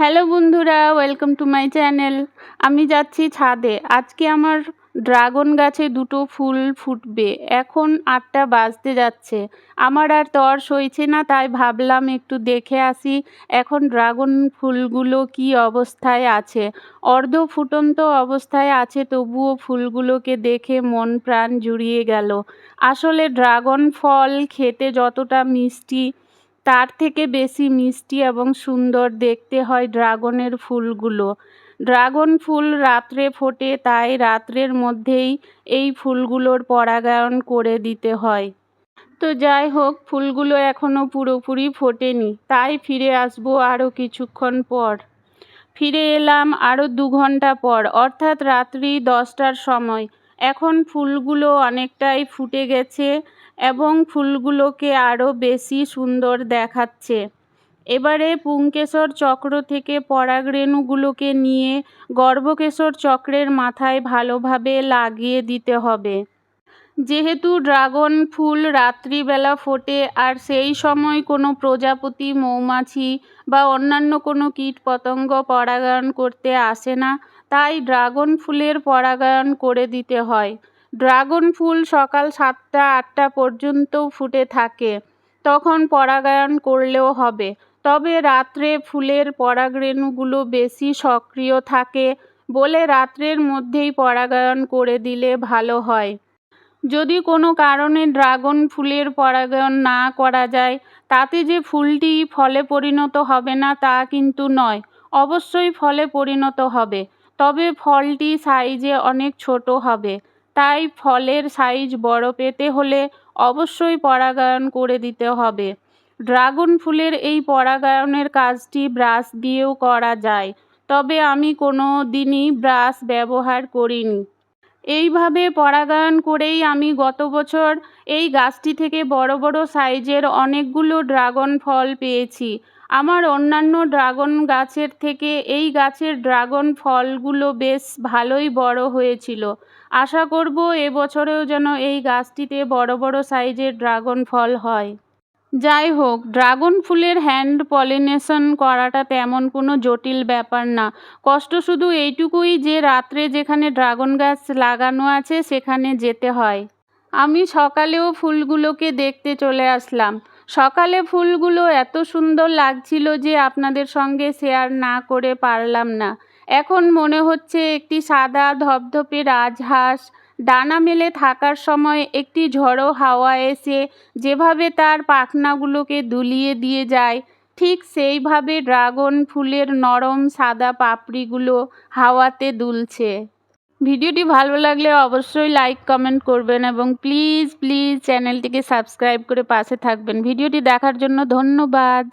Hello বন্ধুরা welcome to my channel আমি যাচ্ছি ছাদে। আজকে আমার ড্রাগন গাছে দুটো ফুল ফুটবে। এখন আটটা বাজতে যাচ্ছে। আমার আর তর সইছে না, তাই ভাবলাম একটু দেখে আসি, এখন ড্রাগন ফুলগুলো কি অবস্থায় আছে। অর্ধ ফুটন্ত অবস্থায় আছে, তবুও ফুলগুলোকে দেখে মন প্রাণ জুড়িয়ে গেল। আসলে ড্রাগন ফল খেতে যতটা মিষ্টি তার থেকে বেশি মিষ্টি এবং সুন্দর দেখতে হয় ড্রাগনের ফুলগুলো। ড্রাগন ফুল রাত্রে ফোটে, তাই রাত্রের মধ্যেই এই ফুলগুলোর পরাগায়ন করে দিতে হয়। তো যাই হোক, ফুলগুলো এখনও পুরোপুরি ফোটেনি, তাই ফিরে আসব আরও কিছুক্ষণ পর। ফিরে এলাম আরও দু ঘণ্টা পর, অর্থাৎ রাত্রি দশটার সময়। এখন ফুলগুলো অনেকটাই ফুটে গেছে এবং ফুলগুলোকে আরও বেশি সুন্দর দেখাচ্ছে। এবারে পুংকেশর চক্র থেকে পরাগরেণুগুলোকে নিয়ে গর্ভকেশর চক্রের মাথায় ভালোভাবে লাগিয়ে দিতে হবে। যেহেতু ড্রাগন ফুল রাত্রিবেলা ফোটে, আর সেই সময় কোনো প্রজাপতি, মৌমাছি বা অন্যান্য কোনো কীট পতঙ্গ পরাগায়ন করতে আসে না, তাই ড্রাগন ফুলের পরাগায়ন করে দিতে হয়। ড্রাগন ফুল সকাল সাতটা, আটটা পর্যন্তও ফুটে থাকে। তখন পরাগায়ন করলেও হবে। তবে রাত্রে ফুলের পরাগরেণুগুলো বেশি সক্রিয় থাকে বলে রাত্রের মধ্যেই পরাগায়ন করে দিলে ভালো হয়। যদি কোনো কারণে ড্রাগন ফুলের পরাগায়ন না করা যায়, তাতে যে ফুলটি ফলে পরিণত হবে না তা কিন্তু নয়। অবশ্যই ফলে পরিণত হবে। তবে ফলটি সাইজে অনেক ছোট হবে। তাই ফলের সাইজ বড় পেতে হলে অবশ্যই পরাগায়ন করে দিতে হবে। ড্রাগন ফুলের এই পরাগায়নের কাজটি ব্রাশ দিয়েও করা যায়, তবে আমি কোনো দিনই ব্রাশ ব্যবহার করিনি। এইভাবে পরাগায়ন করেই আমি গত বছর এই গাছটি থেকে বড় বড় সাইজের অনেকগুলো ড্রাগন ফল পেয়েছি। আমার অন্যান্য ড্রাগন গাছের থেকে এই গাছের ড্রাগন ফলগুলো বেশ ভালোই বড় হয়েছিল। আশা করব এবছরেও যেন এই গাছটিতে বড় বড় সাইজের ড্রাগন ফল হয়। যাই হোক, ড্রাগন ফুলের হ্যান্ড পলিনেশন করাটা তেমন কোনো জটিল ব্যাপার না। কষ্ট শুধু এইটুকুই যে রাত্রে যেখানে ড্রাগন গাছ লাগানো আছে, সেখানে যেতে হয়। আমি সকালেও ফুলগুলোকে দেখতে চলে আসলাম। সকালে ফুলগুলো এত সুন্দর লাগছিল যে আপনাদের সঙ্গে শেয়ার না করে পারলাম না। এখন মনে হচ্ছে একটি সাদা ধপধপে রাজহাঁস। ডানা মেলে থাকার সময় একটি ঝড়ো হাওয়া এসে যেভাবে তার পাখনাগুলোকে দুলিয়ে দিয়ে যায়, ঠিক সেইভাবে ড্রাগন ফুলের নরম সাদা পাপড়িগুলো হাওয়াতে দুলছে। ভিডিওটি ভালো লাগলে অবশ্যই লাইক, কমেন্ট করবেন এবং প্লিজ প্লিজ চ্যানেলটিকে সাবস্ক্রাইব করে পাশে থাকবেন। ভিডিওটি দেখার জন্য ধন্যবাদ।